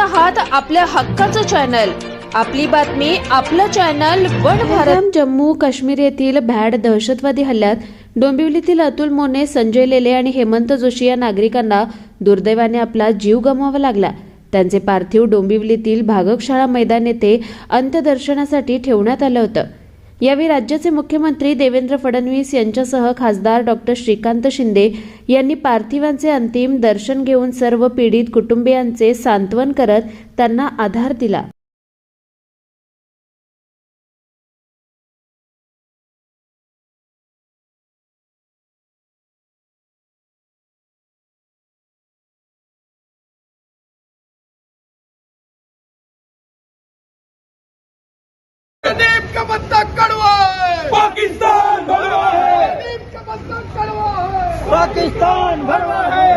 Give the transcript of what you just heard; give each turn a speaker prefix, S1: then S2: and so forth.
S1: आहात आपल्या हक्काचं चॅनल आपली बातमी आपलं चॅनल वन भारत. जम्मू काश्मीर येथील भॅड दहशतवादी हल्ल्यात डोंबिवलीतील अतुल मोने संजय लेले आणि हेमंत जोशी या नागरिकांना दुर्दैवाने आपला जीव गमवावा लागला. त्यांचे पार्थिव डोंबिवलीतील भागकशाळा मैदान येथे अंत्यदर्शनासाठी ठेवण्यात आलं होतं. यावेळी राज्याचे मुख्यमंत्री देवेंद्र फडणवीस यांच्यासह खासदार डॉक्टर श्रीकांत शिंदे यांनी पार्थिवांचे अंतिम दर्शन घेऊन सर्व पीडित कुटुंबियांचे सांत्वन करत त्यांना आधार दिला.
S2: प्रदीप का बंदा कड़वा है
S3: पाकिस्तान भरवा है
S2: प्रदीप का बंदा कड़वा है
S3: पाकिस्तान भरवा है